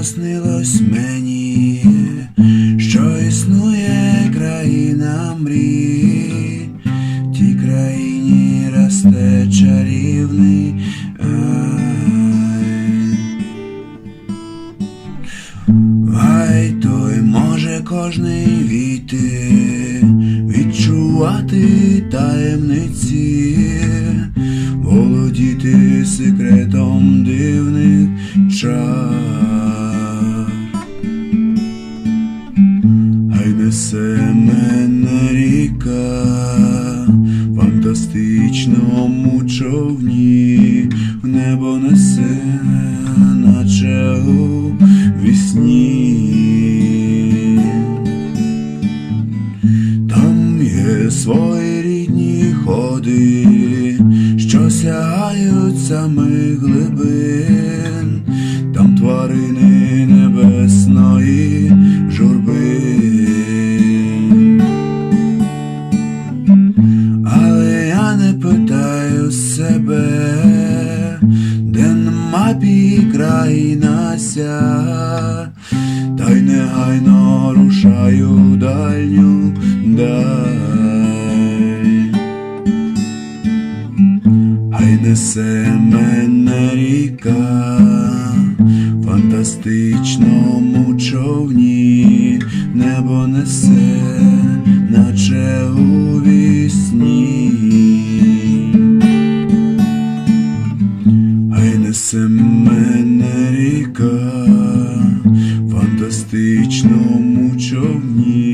Наснилось мені, що існує країна мрій, в тій країні росте чарівний ай. Той може кожний війти, відчувати таємниці, володіти секретом див. Несе мене ріка в фантастичному човні, в небо несе, наче у вісні. Там є свої рідні ходи, що сягають самих глибин, там тварини небесної мапі країна ся, та й негайно рушаю дальню даль. Хай несе мене ріка фантастичному човні, небо несе, наче. Несе мене ріка, фантастичному човні.